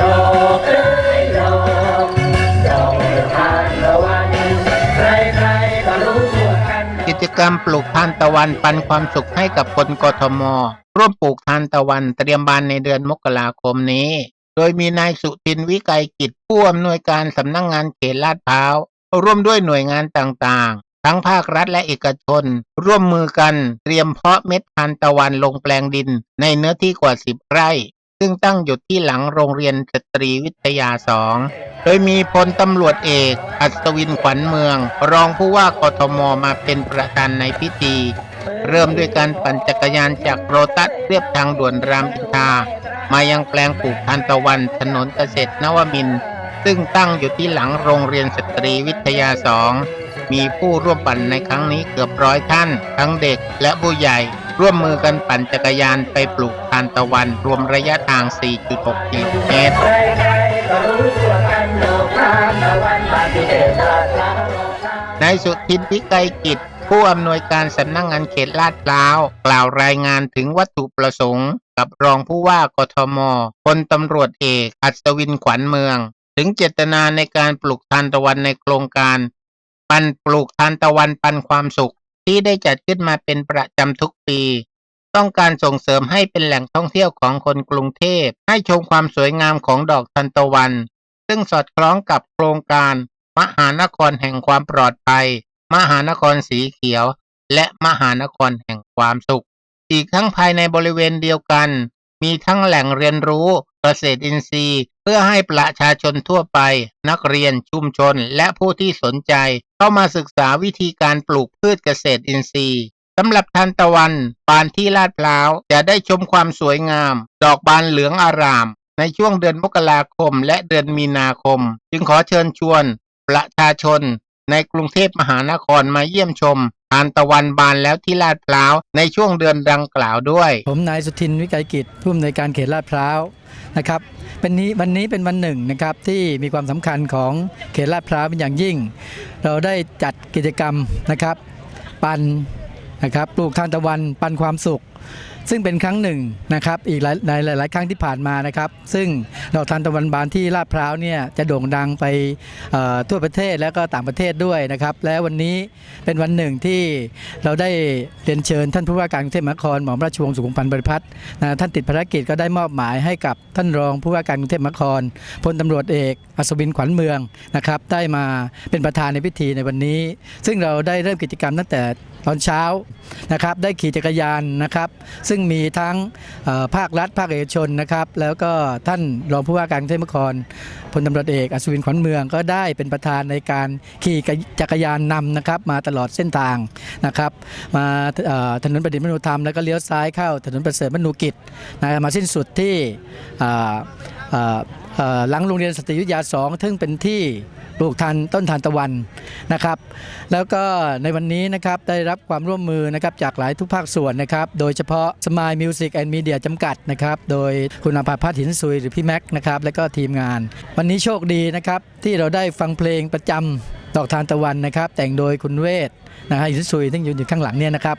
ดอกเอ้ยดอกดอกทานตะวันใครๆก็รู้ทั่วกัน กิจกรรมปลูกทานตะวันปันความสุขให้กับคนกทม ร่วมปลูกทานตะวันเตรียมบานในเดือนมกราคมนี้ โดยมีนายสุทินวิไกรกิจผู้อำนวยการสำนักงงานเขตลาดพร้าวร่วมด้วยหน่วยงานต่างๆ ทั้งภาครัฐและเอกชน ร่วมมือกันเตรียมเพาะเม็ดทานตะวันลงแปลงดินในเนื้อที่กว่า 10 ไร่ ซึ่งตั้งอยู่ที่หลังโรงเรียนสตรีวิทยาสองโดยมีพลตำรวจเอก อัศวินขวัญเมือง รองผู้ว่ากทมมาเป็นประธานในพิธี เริ่มด้วยการปั่นจักรยานจากโรตัสเรียบทางด่วนรามอินทรามายังแปลงปลูกทานตะวันถนนเกษตรนวมิน ซึ่งตั้งอยู่ที่หลังโรงเรียนสตรีวิทยาสองมีผู้ร่วมปั่นในครั้งนี้เกือบร้อยท่าน ทั้งเด็กและผู้ใหญ่ ร่วมมือกันปั่นจักรยานไปปลูกทานตะวัน รวมระยะทาง 4.6 กิโลเมตรในานตะวันบานที่เด่นลาดลาดอกทานนายสุทินพิไกรกิจ ผู้อำนวยการสำนักงงานเขตลาดพร้าว กล่าวรายงานถึงวัตถุประสงค์ กับรองผู้ว่ากทมพลตำรวจเอกอัศวินขวัญเมือง ถึงเจตนาในการปลูกทานตะวันในโครงการ ปันปลูกทานตะวันปันความสุข ที่ได้จัดขึ้นมาเป็นประจำทุกปี ต้องการส่งเสริมให้เป็นแหล่งท่องเที่ยวของคนกรุงเทพ ให้ชมความสวยงามของดอกทานตะวัน ซึ่งสอดคล้องกับโครงการ มหานครแห่งความปลอดภัย มหานครสีเขียว และมหานครแห่งความสุข อีกทั้งภายในบริเวณเดียวกัน มีทั้งแหล่งเรียนรู้ เกษตรอินทรีย์ เพื่อให้ประชาชนทั่วไป นักเรียนชุมชนและผู้ที่สนใจ เข้ามาศึกษาวิธีการปลูกพืชเกษตรอินทรีย์สำหรับทานตะวันบานที่ลาดพร้าวจะได้ชมความสวยงาม ดอกบานเหลืองอาราม ในช่วงเดือนมกราคมและเดือนมีนาคม จึงขอเชิญชวน ประชาชน ในกรุงเทพมหานครมาเยี่ยมชมานตะวันบานแล้วที่ลาดพร้าว ในช่วงเดือนดังกล่าวด้วย ผมนายสุทินวิกัยกิจผู้อำนวยการเขตลาดพร้าวนะครับเป็นนี้วันนี้เป็นวันหนึ่งนะครับที่มีความสำคัญของเขตลาดพร้าวเป็นอย่างยิ่ง เราได้จัดกิจกรรมนะครับ ปั่น นะครับปลูกทานตะวันปันความสุข ซึ่งเป็นครั้งหนึ่งนะครับอีกหลายในหลาย ๆ ครั้งที่ผ่านมานะครับ ซึ่งดอกทานตะวันบานที่ลาดพร้าวเนี่ยจะโด่งดังไปทั่วประเทศแล้วก็ต่างประเทศด้วยนะครับและวันนี้เป็นวันหนึ่งที่เราได้เรียนเชิญท่านผู้ว่าการกรุงเทพมหานครหม่อมราชวงศ์สุขุมพันธ์บริพัตรนะท่านติดภารกิจก็ได้มอบหมายให้กับท่านรองผู้ว่าการกรุงเทพมหานครพลตำรวจเอกอัศวินขวัญเมืองนะครับได้มาเป็นประธานในพิธีในวันนี้ ซึ่งเราได้เริ่มกิจกรรมตั้งแต่ ตอนเช้านะครับได้ขี่จักรยานนะครับ ซึ่งมีทั้งภาครัฐ ภาคเอกชนนะครับ แล้วก็ท่านรองผู้ว่าการกรุงเทพมหานครพลตำรวจเอกอัศวินขวัญเมืองก็ได้เป็นประธานในการขี่จักรยานนำนะครับ มาตลอดเส้นทางนะครับ มาถนนประดิษฐ์มนุธรรมแล้วก็เลี้ยวซ้ายเข้าถนนประเสริฐมนูกิจนะมาสิ้นสุดที่หลังโรงเรียนสตรีวิทยาสองซึ่งเป็นที่ ปลูกทานต้นทานตะวันนะครับ แล้วก็ในวันนี้นะครับได้รับความร่วมมือนะครับจากหลายทุกภาคส่วนนะครับโดยเฉพาะ Smile Music and Media จำกัดนะครับโดยคุณอาภาพัฒน์หินซุยหรือพี่แม็กซ์นะครับและก็ทีมงาน วันนี้โชคดีนะครับที่เราได้ฟังเพลงประจำดอกทานตะวันนะครับ แต่งโดยคุณเวทนะฮะหินซุยที่ยืนอยู่ข้างหลังเนี่ยนะครับ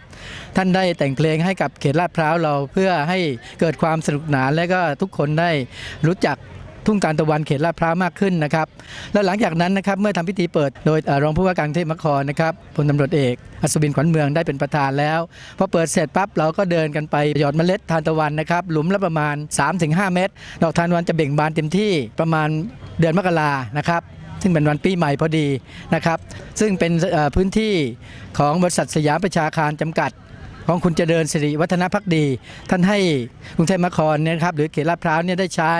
ท่านได้แต่งเพลงให้กับเขตลาดพร้าวเราเพื่อให้เกิดความสนุกสนานและก็ทุกคนได้รู้จัก ทุ่งทานตะวันเขตลาดพร้าวมากขึ้นนะครับแล้วหลังจากนั้นนะครับเมื่อทำพิธีเปิดโดยอรองผู้ว่าการเทพมครนะครับพลตำรวจเอกอัศวินขวัญเมืองได้เป็นประธานแล้วพอเปิดเสร็จปั๊บเราก็เดินกันไปหยอดเมล็ดทานตะวันนะครับหลุมละประมาณ 3-5 เม็ดดอกทานตะวันจะเบ่งบานเต็มที่ประมาณเดือนมกรานะครับซึ่งเป็นวันปีใหม่พอดีนะครับ ซึ่งเป็นพื้นที่ของบริษัทสยามประชาคารจำกัด ของคุณเจริญสิริวัฒนพักดี ท่านให้กรุงเทพมหานครเนี่ยนะครับหรือเขตลาดพร้าวเนี่ยได้ใช้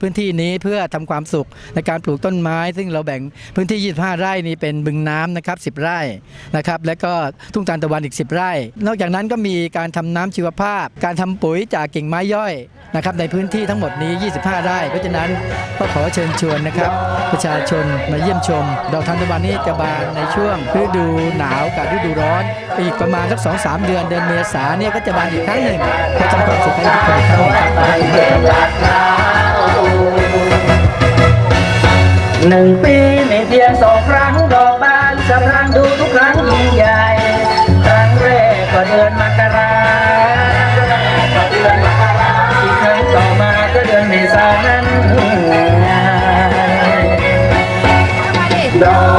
พื้นที่นี้เพื่อทำความสุขในการปลูกต้นไม้ ซึ่งเราแบ่งพื้นที่ 25 ไร่นี้เป็นบึงน้ำนะครับ 10 ไร่นะครับและก็ทุ่งทานตะวันอีก 10 ไร่ นอกจากนั้นก็มีการทำน้ำชีวภาพ การทำปุ๋ยจากกิ่งไม้ย่อยนะครับในพื้นที่ทั้งหมดนี้ 25 ไร่ เพราะฉะนั้นก็ขอเชิญชวนนะครับ ประชาชนมาเยี่ยมชมดอกทานตะวันนี้จะบานในช่วงฤดูหนาวกับฤดูร้อน อีกประมาณสักสองสามเดือนเดือนมษาเนี่ยก็จะมาอีกครั้งหนึ่งก็จะประสบการณ์ที่เข้าไปหนึ่งปีมีเพียงสองครั้งดอกบานสำรังดูทุกครั้งยิ่งใหญ่ครั้งแรกก็เดือนมกราก็เดือนมกราอีกครั้งต่อมาก็เดือนเมษานั้นดอก